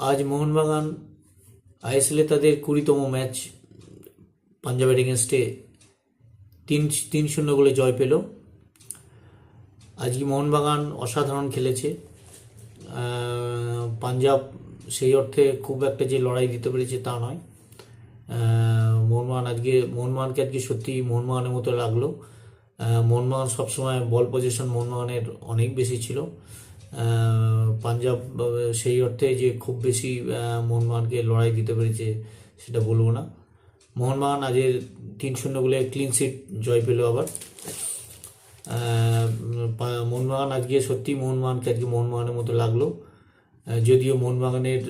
আজ মোহনবাগান আইএসএলে তাদের কুড়িতম ম্যাচ পাঞ্জাবের এগেনস্টে তিন তিন শূন্য গোলে জয় পেল। আজকে মোহনবাগান অসাধারণ খেলেছে। পাঞ্জাব সেই অর্থে খুব একটা যে লড়াই দিতে পেরেছে তা নয়। মোহনবাগান আজকে, মোহনবাগানকে আজকে সত্যি মোহনবাগানের মতো লাগল। মোহনবাগান সবসময় বল পজিশন মোহনবাগানের অনেক বেশি ছিল। পাঞ্জাব সেই অর্থে যে খুব বেশি মোহনবাগানকে লড়াই দিতে পেরেছে সেটা বলব না। মোহনবাগান আজের তিন শূন্য গোলে ক্লিন সিট জয় পেল আবার। মোহনবাগান আজকে সত্যি মোহনবাগানকে আজকে মোহনবাগানের মতো লাগল। যদিও মোহনবাগানের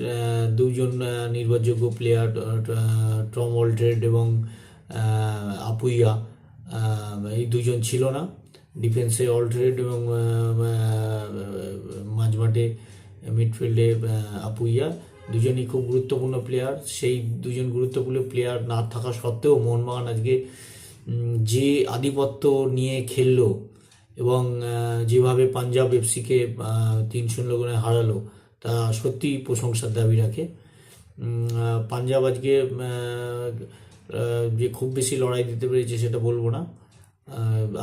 দুজন নির্ভরযোগ্য প্লেয়ার টম অলট্রেড এবং আপুইয়া এই দুজন ছিল না। ডিফেন্সে অলট্রেড এবং মাঝমাঠে মিডফিল্ডে আপুইয়া। দুজনই খুব গুরুত্বপূর্ণ প্লেয়ার সেই দুজন গুরুত্বপূর্ণ প্লেয়ার না থাকা সত্ত্বেও মোহনবাগান আজকে যে আধিপত্য নিয়ে খেললো এবং যেভাবে পাঞ্জাব এফসিকে তিন শূন্য গুণে হারালো, তা সত্যি প্রশংসার দাবি রাখে। পাঞ্জাব আজকে যে খুব বেশি লড়াই দিতে পেরেছে সেটা বলব না।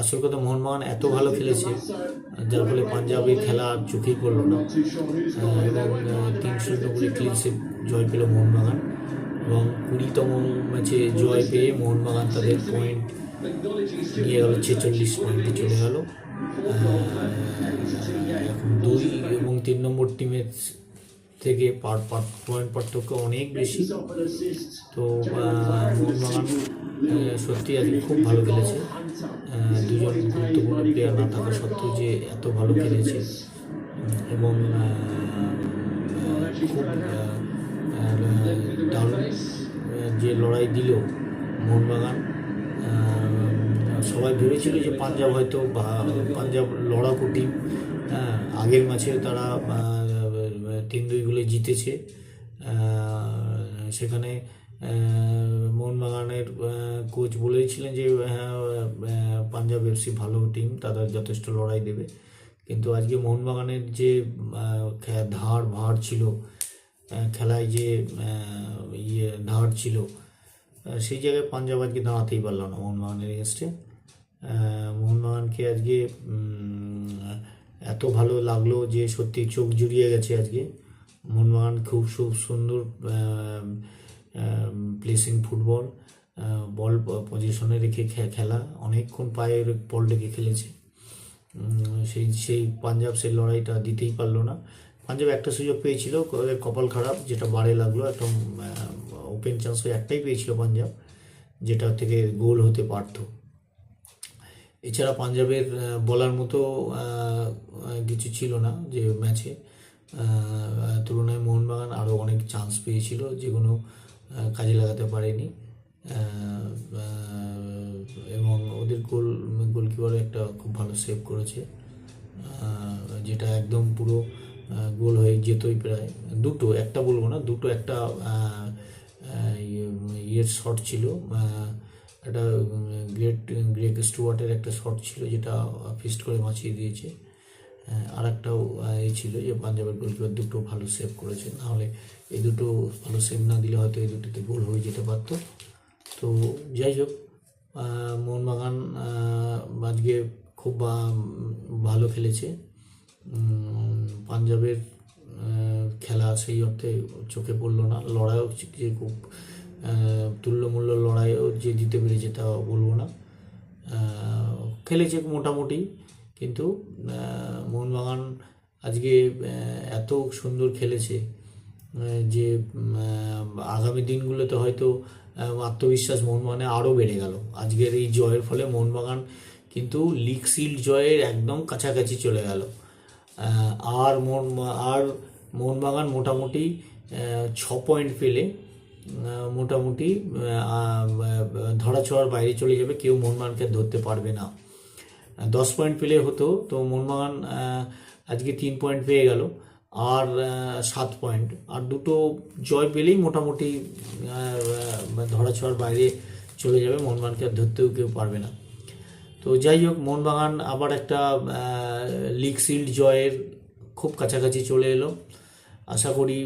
আসল কথা মোহনবাগান এত ভালো খেলেছে, যার ফলে পাঞ্জাবের খেলা আর চোখেই পড়ল না। এবং তিন শূন্য করে জয় পেল মোহনবাগান এবং কুড়িতম ম্যাচে জয় পেয়ে মোহনবাগান তাদের পয়েন্ট নিয়ে গেল, ছেচল্লিশ পয়েন্টে চলে গেল। দুই এবং তিন নম্বর টিমের থেকে পার পয়েন্ট পার্থক্য অনেক বেশি। তো মোহনবাগান সত্যি আজকে খুব ভালো খেলেছে। দুজন গুরুত্বপূর্ণ প্লেয়ার না থাকা সত্ত্বেও যে এত ভালো খেলেছে। এবং যে লড়াই দিল মোহনবাগান সবাই ভেবেছিল যে পাঞ্জাব হয়তো পাঞ্জাব লড়াকু টিম হ্যাঁ, আগের ম্যাচে তারা তিন দুই গোলে জিতেছে। সেখানে মোহনবাগানের কোচ বলেছিলেন যে পাঞ্জাব এফসি ভালো টিম তারা যথেষ্ট লড়াই দেবে। কিন্তু আজকে মোহনবাগানের যে ধার, ভার ছিল খেলায় যে ইয়ে ধার ছিল সেই জায়গায় পাঞ্জাব আজকে দাঁড়াতেই পারল না মোহনবাগানের এগেনস্টে মোহনবাগানকে আজকে এত ভালো লাগল যে সত্যি চোখ জুড়িয়ে গেছে আজকে। মোহনবাগান খুব সুন্দর প্লেসিং ফুটবল বল পজিশনে রেখে খেলা। অনেকক্ষণ পায়ে বল রেখে খেলেছে। সেই সেই পাঞ্জাব সেই লড়াইটা দিতেই পারল না। পাঞ্জাব একটা সুযোগ পেয়েছিল কপাল খারাপ, যেটা বারে লাগল। একটা ওপেন চান্স হয়ে একটাই পেয়েছিল পাঞ্জাব, যেটা থেকে গোল হতে পারতো। এছাড়া পাঞ্জাবের বলার মতো কিছু ছিল না যে ম্যাচে তুলনায় মোহনবাগান আরও অনেক চান্স পেয়েছিল, যেগুলো কাজে লাগাতে পারেনি। এবং ওদের গোল গোলকিপার একটা খুব ভালো সেভ করেছে। যেটা একদম পুরো গোল হয়ে যেতই প্রায়। দুটো, একটা বলব না, দুটো একটা ইয়ে- ইয়ের শট ছিল। একটা গ্রেট, গ্রেগ স্টুয়ার্টের একটা শট ছিল যেটা ফিস্ট করে বাঁচিয়ে দিয়েছে। আর একটাও এই ছিল যে পাঞ্জাবের গোলকিপার দুটো ভালো সেভ করেছে। নাহলে এই দুটো ভালো সেভ না দিলে হয়তো এই দুটোতে গোল হয়ে যেতে পারতো। তো যাই হোক মোহনবাগান আজকে খুব ভালো খেলেছে। পাঞ্জাবের খেলা সেই অর্থে চোখে পড়ল না। লড়াইও যে খুব তুল্যমূল্য লড়াইও যে দিতে পেরেছে তা বলব না। খেলেছে মোটামুটি। কিন্তু মোহনবাগান আজকে এত সুন্দর খেলেছে যে আগামী দিনগুলোতে হয়তো আত্মবিশ্বাস মোহনবাগানে আরও বেড়ে গেল। আজকের এই জয়ের ফলে মোহনবাগান কিন্তু লিগ সিল্ড জয়ের একদম কাছাকাছি চলে গেল। আর মোহন আর মোহনবাগান মোটামুটি ছ পয়েন্ট পেলে মোটামুটি ধরাছোঁয়ার বাইরে চলে যাবে। কেউ মোহনবাগানকে ধরতে পারবে না। দশ পয়েন্ট পেলে হতো, তো মোহনবাগান আজকে তিন পয়েন্ট পেয়ে গেল, আর সাত পয়েন্ট আর দুটো জয় পেলেই মোটামুটি ধরাছোঁয়ার বাইরে চলে যাবে মোহনবাগানকে আর ধরতেও কেউ পারবে না। তো যাই হোক মোহনবাগান আবার একটা লিগ সিল্ড জয়ের খুব কাছাকাছি চলে এলো। আশা করি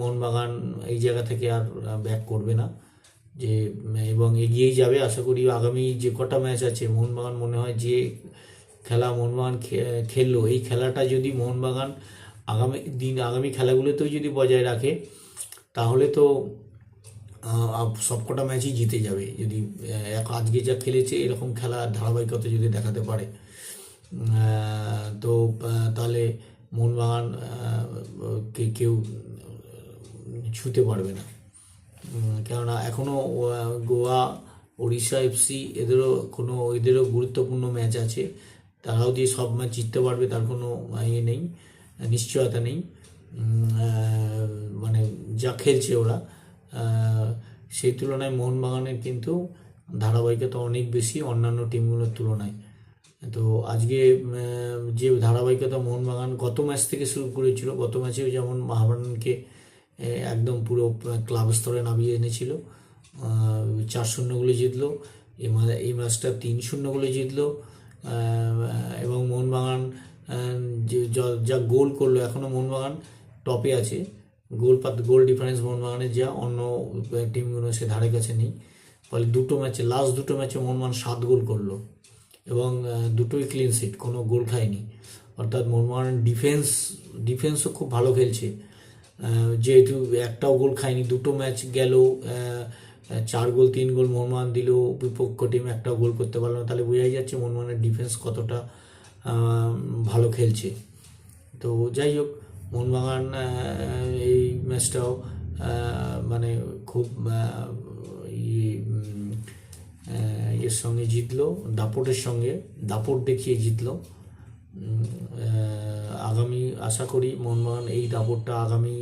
মোহনবাগান এই জায়গা থেকে আর ব্যাক করবে না। যে, এবং এগিয়েই যাবে। আশা করি আগামী যে কটা ম্যাচ আছে, মোহনবাগান মনে হয় যে খেলা মোহনবাগান খেললো, এই খেলাটা যদি মোহনবাগান আগামী দিন, আগামী খেলাগুলোতেও যদি বজায় রাখে, তাহলে তো সবকটা ম্যাচই জিতে যাবে। যদি এক, আজকে যা খেলেছে, এরকম খেলা ধারাবাহিকতা যদি দেখাতে পারে। তো তাহলে মোহনবাগান কে, কেউ ছুতে পারবে না। কেননা এখনও গোয়া ওড়িশা এফসি এদেরও কোনো এদেরও গুরুত্বপূর্ণ ম্যাচ আছে। তারাও দিয়ে সব ম্যাচ জিততে পারবে তার কোনো ইয়ে নেই নিশ্চয়তা নেই। মানে যা খেলছে ওরা। সেই তুলনায় মোহনবাগানের কিন্তু ধারাবাহিকতা অনেক বেশি অন্যান্য টিমগুলোর তুলনায়। তো আজকে যে ধারাবাহিকতা মোহনবাগান গত ম্যাচ থেকে শুরু করেছিল গত ম্যাচেও যেমন মহাবাগানকে এ, একদম পুরো ক্লাব স্তরে নামিয়ে এনেছিল। চার শূন্য গোলে জিতলো। এই ম্যাচটা তিন শূন্য জিতলো। এবং মোহনবাগান যে গোল করল এখনও মোহনবাগান টপে আছে। গোল পাত গোল ডিফারেন্স মোহনবাগানের, যা অন্য টিমগুলো সে ধারে কাছে নেই। ফলে দুটো ম্যাচে, লাস্ট দুটো ম্যাচে মোহনবাগান সাত গোল করল এবং দুটোই ক্লিন সিট কোনো গোল খায়নি। অর্থাৎ মোহনবাগান ডিফেন্স ডিফেন্সও খুব ভালো খেলছে। যেহেতু একটাও গোল খায়নি, দুটো ম্যাচ গেল চার গোল, তিন গোল মোহনবাগান দিল, বিপক্ষ টিম একটাও গোল করতে পারল না। তাহলে বোঝাই যাচ্ছে মোহনবাগানের ডিফেন্স কতটা ভালো খেলছে। তো যাই হোক মোহনবাগান এই ম্যাচটাও মানে খুব ইয়ে এর সঙ্গে জিতলো, দাপটের সঙ্গে, দাপট দেখিয়ে জিতলো। আগামী, আশা করি মোহনবাগান এই দাপটটা আগামী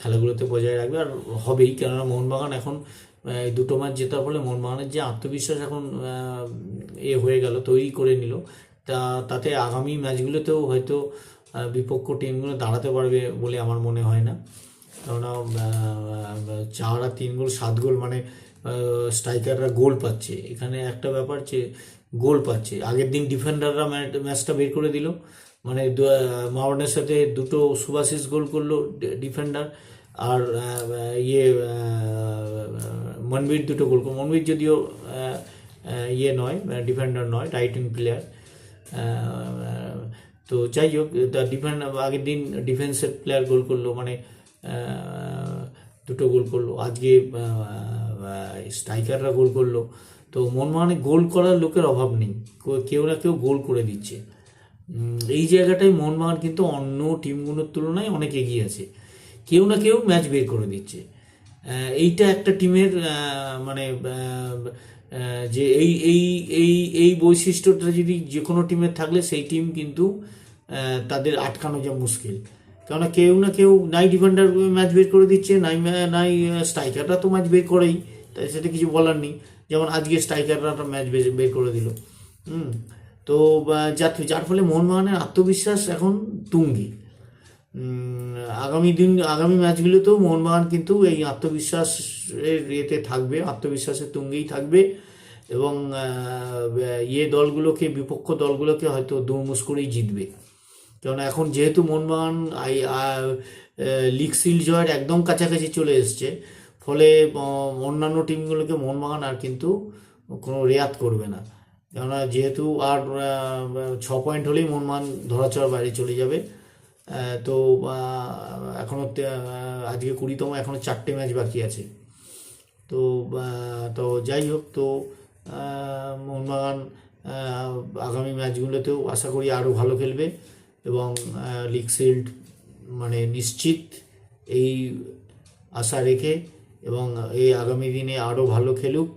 খেলাগুলোতে বজায় রাখবে আর হবেই। কেননা মোহনবাগান এখন দুটো ম্যাচ জেতার ফলে মোহনবাগানের যে আত্মবিশ্বাস এখন এ হয়ে গেল, তৈরি করে নিল। তা, তাতে আগামী ম্যাচগুলোতেও হয়তো বিপক্ষ টিমগুলো দাঁড়াতে পারবে বলে আমার মনে হয় না। কেননা চার আর তিন গোল, সাত গোল মানে স্ট্রাইকাররা গোল পাচ্ছে। এখানে একটা ব্যাপার যে গোল পাচ্ছে। আগের দিন ডিফেন্ডাররা ম্যাচটা বের করে দিল। মানে মাওয়ানের সাথে দুটো সুভাশিস গোল করল ডিফেন্ডার আর ইয়ে মনবীর দুটো গোল করল মনবীর যদিও ইয়ে নয় ডিফেন্ডার নয় রাইট উইং প্লেয়ার তো যাই হোক ডিফেন্ড আগের দিন ডিফেন্সের প্লেয়ার গোল করল মানে দুটো গোল করল। আজকে স্ট্রাইকাররা গোল করল। তো মনমানে গোল করার লোকের অভাব নেই। কেউ না কেউ গোল করে দিচ্ছে। এই জায়গাটায় মোহনবাগান কিন্তু অন্য টিমগুলোর তুলনায় অনেক এগিয়ে আছে। কেউ না কেউ ম্যাচ বের করে দিচ্ছে। এইটা একটা টিমের মানে যে এই এই এই এই বৈশিষ্ট্যটা যদি যে কোনো টিমের থাকলে সেই টিম কিন্তু তাদের আটকানো যা মুশকিল। কেননা কেউ না কেউ নাই ডিফেন্ডার ম্যাচ বের করে দিচ্ছে, নাই নাই স্ট্রাইকাররা তো ম্যাচ বের করেই। তাই সেটা কিছু বলার নেই। যেমন আজকে স্ট্রাইকাররা একটা ম্যাচ বের করে দিল। হুম? তো যার যার ফলে মোহনবাগানের আত্মবিশ্বাস এখন তুঙ্গি। আগামী দিন, আগামী ম্যাচগুলোতেও মোহনবাগান কিন্তু এই আত্মবিশ্বাসের ইয়েতে থাকবে, আত্মবিশ্বাসের তুঙ্গেই থাকবে এবং ইয়ে দলগুলোকে, বিপক্ষ দলগুলোকে হয়তো দুমুস করেই জিতবে। কারণ এখন যেহেতু মোহনবাগান, আই লিগ সিল জয়ের একদম কাছাকাছি চলে এসছে ফলে অন্যান্য টিমগুলোকে মোহনবাগান আর কিন্তু কোনো রেয়াত করবে না। কেননা যেহেতু আর ছ পয়েন্ট হলেই মোহনবাগান ধরাচড়ার বাইরে চলে যাবে। তো আহ, এখনও তে- আজকে কুড়িতম এখনও চারটে ম্যাচ বাকি আছে। তো তো যাই হোক তো মোহনবাগান আগামী ম্যাচগুলোতেও আশা করি আরও ভালো খেলবে এবং লিগ শিল্ড মানে নিশ্চিত এই আশা রেখে এবং এই আগামী দিনে আরও ভালো খেলুক।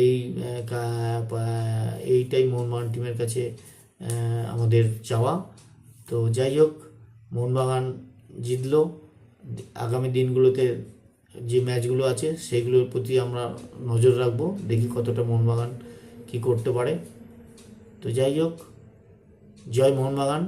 এই এইটাই মোহনবাগান টিমের কাছে আমাদের চাওয়া। তো যাই হোক, মোহনবাগান জিতল। আগামী দিনগুলোতে যে ম্যাচগুলো আছে, সেগুলোর প্রতি আমরা নজর রাখব, দেখি কতটা মোহনবাগান কি করতে পারে। তো যাই হোক, জয় মোহনবাগান।